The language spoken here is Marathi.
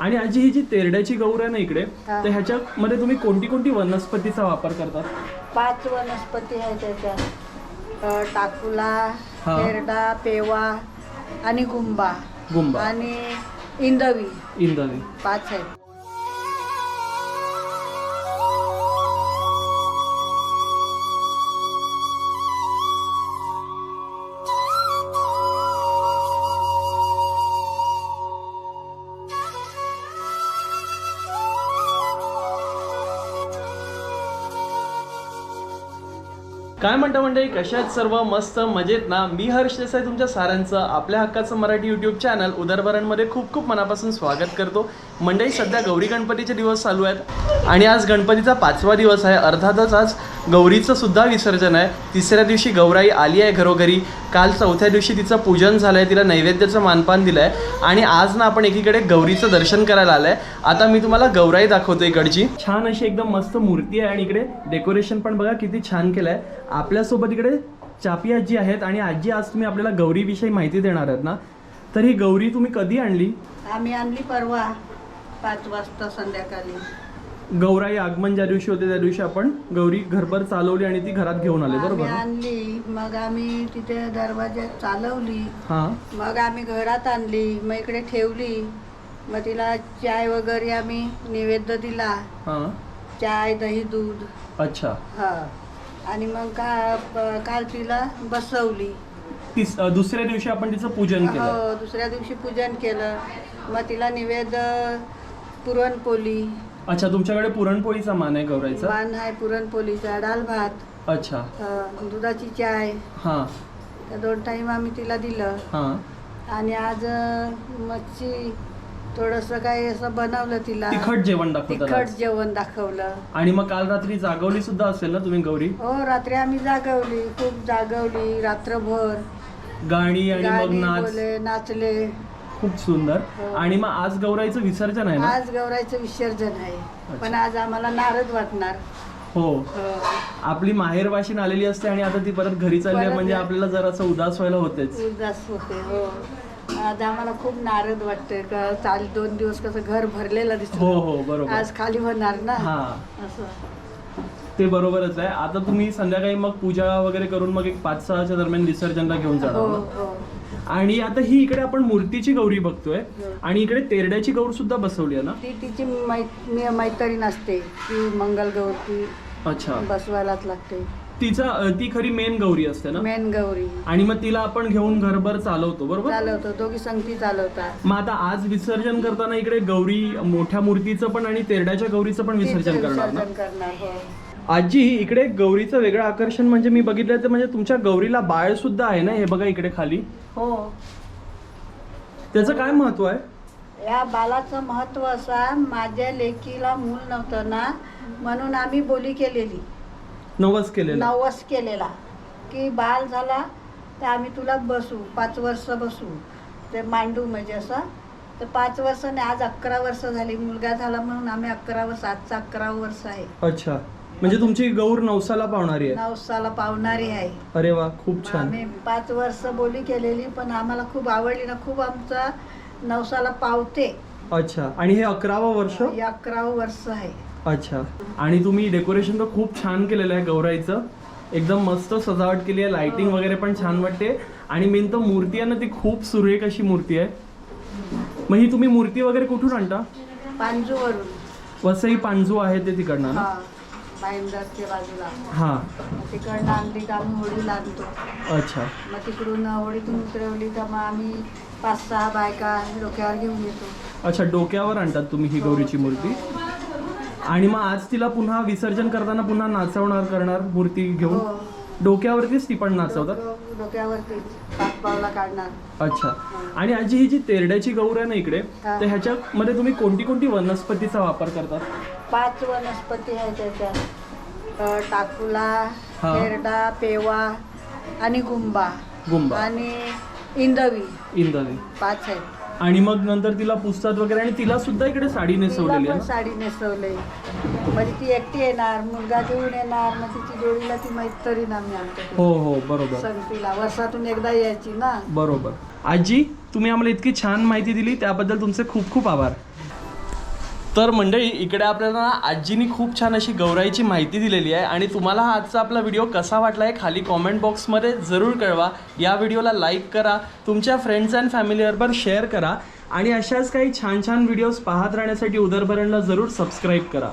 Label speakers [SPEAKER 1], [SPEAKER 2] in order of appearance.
[SPEAKER 1] आणि आजी ही जी तेरड्याची गौर आहे ना इकडे
[SPEAKER 2] हा.
[SPEAKER 1] तर ह्याच्यामध्ये तुम्ही कोणती कोणती वनस्पतीचा वापर करतात?
[SPEAKER 2] पाच वनस्पती आहे त्याच्यात. अ, टाकुला
[SPEAKER 1] हा.
[SPEAKER 2] हेरडा पेवा आणि गुंबा.
[SPEAKER 1] गुंबा.
[SPEAKER 2] आणि इंदवी.
[SPEAKER 1] इंदवी.
[SPEAKER 2] पाच आहेत.
[SPEAKER 1] काय म्हणता मंडळी कशात सर्व मस्त मजेत ना? मी हर्ष देसाई तुमच्या साऱ्यांचं आपल्या हक्काचं मराठी यूट्यूब चॅनल उदरभरणमध्ये खूप खूप मनापासून स्वागत करतो. मंडळी सध्या गौरी गणपतीचे दिवस चालू आहेत आणि आज गणपतीचा पाचवा दिवस आहे. अर्थातच आज गौरीचं सुद्धा विसर्जन आहे. तिसऱ्या दिवशी गौराई आली आहे घरोघरी. काल चौथ्या दिवशी तिचं पूजन झालं आहे तिला नैवेद्याचं मानपान दिलं आहे आणि आज ना आपण एकीकडे गौरीचं दर्शन करायला आलं आहे आता मी तुम्हाला गौराई दाखवतो इकडची. छान अशी एकदम मस्त मूर्ती आहे आणि इकडे डेकोरेशन पण बघा किती छान केलं आहे आपल्यासोबत इकडे चापी आजी आहेत आणि आजी आज तुम्ही आपल्याला गौरीविषयी माहिती देणार आहेत ना? तर ही गौरी तुम्ही कधी आणली?
[SPEAKER 2] आम्ही आणली परवा पाच वाजता संध्याकाळी.
[SPEAKER 1] गौराई आगमन ज्या दिवशी होते त्या दिवशी आपण गौरी घरभर चालवली आणि ती घरात घेऊन आले
[SPEAKER 2] आम्ही
[SPEAKER 1] बरोबर ना?
[SPEAKER 2] आणली. मग आम्ही तिथे दरवाज्यात चालवली.
[SPEAKER 1] हा.
[SPEAKER 2] मग आम्ही घरात आणली. मग इकडे ठेवली. मग तिला चाय वगैरे आम्ही नैवेद्य दिला.
[SPEAKER 1] हा.
[SPEAKER 2] चाय दही दूध.
[SPEAKER 1] अच्छा.
[SPEAKER 2] हा. आणि मग का प- काल तिला बसवली.
[SPEAKER 1] तीस अ, दुसऱ्या दिवशी आपण तिचं पूजन केलं.
[SPEAKER 2] हो दुसऱ्या दिवशी पूजन केलं. मग तिला निवेद पुरणपोळी.
[SPEAKER 1] अच्छा तुमच्याकडे पुरणपोळीचा मान आहे गौराईचा?
[SPEAKER 2] वाण आहे पुरणपोळीचा डाळ भात.
[SPEAKER 1] अच्छा.
[SPEAKER 2] अं, दुधाची चाय.
[SPEAKER 1] हा.
[SPEAKER 2] त्या दोन टाईम आम्ही तिला दिलं.
[SPEAKER 1] हा.
[SPEAKER 2] आणि आज अं, मच्छी थोडंसं काय असं बनवलं तिला.
[SPEAKER 1] तिखट जेवण दाखवतात
[SPEAKER 2] तिखट. जेवण दाखवलं.
[SPEAKER 1] आणि मग काल रात्री जागवली सुद्धा असेल ना तुम्ही गौरी?
[SPEAKER 2] हो रात्री आम्ही जागवली. खूप जागवली रात्रभर.
[SPEAKER 1] गाणी आणि मग
[SPEAKER 2] गाणी
[SPEAKER 1] नाच.
[SPEAKER 2] बोले नाचले.
[SPEAKER 1] खूप सुंदर.
[SPEAKER 2] हो.
[SPEAKER 1] आणि मग आज गौराईचं विसर्जन आहे ना?
[SPEAKER 2] आज गौराईचं विसर्जन आहे. पण आज आम्हाला नारद वाटणार.
[SPEAKER 1] हो.
[SPEAKER 2] हो.
[SPEAKER 1] आपली माहेर वाशिन आलेली असते आणि आता ती परत घरी चालली आहे
[SPEAKER 2] परत
[SPEAKER 1] म्हणजे
[SPEAKER 2] घरी.
[SPEAKER 1] आपल्याला जरासं उदास व्हायला होतेच.
[SPEAKER 2] उदास होते हो. आज आम्हाला खूप नारद वाटते का चाल दोन दिवस कसं घर भरलेलं
[SPEAKER 1] हो
[SPEAKER 2] दिसत.
[SPEAKER 1] हो बरोबर.
[SPEAKER 2] आज खाली होणार ना?
[SPEAKER 1] हा.
[SPEAKER 2] असं.
[SPEAKER 1] ते बरोबरच आहे. आता तुम्ही संध्याकाळी मग पूजा वगैरे करून मग एक पाच सहाच्या दरम्यान विसर्जनला घेऊन
[SPEAKER 2] हो
[SPEAKER 1] जाणार ना?
[SPEAKER 2] हो.
[SPEAKER 1] आणि आता ही इकडे आपण मूर्तीची गौरी बघतोय.
[SPEAKER 2] हो.
[SPEAKER 1] आणि इकडे तेरड्याची गौर सुद्धा बसवली आहे ना?
[SPEAKER 2] ती तिची मै मी- मैत्रीण असते. ती मंगलगौर ती
[SPEAKER 1] अच्छा.
[SPEAKER 2] बसवायलाच लागते.
[SPEAKER 1] तिचा ती खरी मेन गौरी असते ना?
[SPEAKER 2] मेन गौरी.
[SPEAKER 1] आणि मग तिला आपण घेऊन घरभर चालवतो बरोबर?
[SPEAKER 2] चालवतो. दोघी संगती चालवतात.
[SPEAKER 1] मग आता आज विसर्जन करताना इकडे गौरी मोठ्या मूर्तीचं पण आणि तेरड्याच्या गौरीचं पण विसर्जन करणार ना?
[SPEAKER 2] विसर्जन करणार हो.
[SPEAKER 1] आजी इकडे गौरीचं वेगळं आकर्षण म्हणजे मी बघितलं तर म्हणजे तुमच्या गौरीला बाळ सुद्धा आहे ना हे बघा इकडे खाली?
[SPEAKER 2] हो.
[SPEAKER 1] त्याचं काय महत्त्व आहे?
[SPEAKER 2] या बालाचं महत्त्व असा माझ्या लेकीला मूल नव्हतं ना म्हणून आम्ही बोली केलेली.
[SPEAKER 1] नवस केलेलं.
[SPEAKER 2] नवस केलेला. की बाल झाला तर आम्ही तुला बसू पाच वर्ष बसू. ते मांडू म्हणजे असं. तर पाच वर्ष नाही आज अकरा वर्ष झाली. मुलगा झाला म्हणून आम्ही अकरा वर्ष आजचा अकरा वर्ष आहे.
[SPEAKER 1] अच्छा. म्हणजे तुमची गौर नवसाला पावणारी आहे.
[SPEAKER 2] नवसाला पावणारी आहे.
[SPEAKER 1] अरे वा खूप छान.
[SPEAKER 2] आम्ही पाच वर्ष बोली केलेली पण आम्हाला खूप आवडली ना. खूप आमचा नवसाला पावते.
[SPEAKER 1] अच्छा. आणि हे अकरावं वर्ष?
[SPEAKER 2] हे अकरावं वर्ष आहे.
[SPEAKER 1] अच्छा. आणि तुम्ही डेकोरेशन तर खूप छान केलेलं आहे गौराईचं. एकदम मस्त सजावट केली आहे लाइटिंग वगैरे पण छान वाटते. आणि मेन तर मूर्ती आहे ना ती खूप सुरेख अशी मूर्ती आहे. मग ही तुम्ही मूर्ती वगैरे कुठून आणता?
[SPEAKER 2] पांजूवरून.
[SPEAKER 1] वसई पांजू आहे ते तिकडनं ना?
[SPEAKER 2] हा बाजूला.
[SPEAKER 1] हा.
[SPEAKER 2] मग तिकडनं आणली का आम्ही होळीला आणतो.
[SPEAKER 1] अच्छा.
[SPEAKER 2] मग तिकडून होळीतून उतरवली का मग आम्ही पाच सहा बायका डोक्यावर घेऊन येतो.
[SPEAKER 1] अच्छा डोक्यावर आणतात तुम्ही ही गौरीची मूर्ती? आणि मग आज तिला पुन्हा विसर्जन करताना पुन्हा नाचवणार करणार मूर्ती घेऊन?
[SPEAKER 2] हो.
[SPEAKER 1] डोक्यावरतीच ती पण नाचवतात?
[SPEAKER 2] डोकं- डोक्यावरती पाच पावला काढणार.
[SPEAKER 1] अच्छा. आणि आजी ही जी तेरड्याची गौर आहे ना इकडे
[SPEAKER 2] हा.
[SPEAKER 1] तर ह्याच्यामध्ये तुम्ही कोणती कोणती वनस्पतीचा वापर करतात?
[SPEAKER 2] पाच वनस्पती आहे त्याच्यात अ, टाकुला
[SPEAKER 1] हा.
[SPEAKER 2] हेरडा पेवा आणि गुंबा.
[SPEAKER 1] गुंबा.
[SPEAKER 2] आणि इंदवी
[SPEAKER 1] इंदवी
[SPEAKER 2] पाच आहेत.
[SPEAKER 1] आणि मग नंतर तिला पुसतात वगैरे आणि तिला सुद्धा इकडे साडी
[SPEAKER 2] तिला
[SPEAKER 1] नेसवलेली
[SPEAKER 2] पण
[SPEAKER 1] आहे ना?
[SPEAKER 2] साडी नेसवली. म्हणजे ती एकटी येणार मुलगा घेऊन येणार मग तिची जोडीला ती मैत्रीण आम्ही आणतो.
[SPEAKER 1] हो हो बरोबर.
[SPEAKER 2] संगतीला वर्षातून एकदा यायची ना.
[SPEAKER 1] बरोबर. आजी तुम्ही आम्हाला इतकी छान माहिती दिली त्याबद्दल तुमचे खूप खूप आभार. तर मंडळी इकडे आपल्याला आजीनी खूप छान अशी गौराईची माहिती दिलेली आहे आणि तुम्हाला हा आजचा आपला व्हिडिओ कसा वाटला आहे खाली कॉमेंट बॉक्समध्ये जरूर कळवा. या व्हिडिओला लाईक करा तुमच्या फ्रेंड्स अँड फॅमिलीबरोबर शेअर करा आणि अशाच काही छान छान व्हिडिओज पाहत राहण्यासाठी उदरभरणला जरूर सबस्क्राईब करा.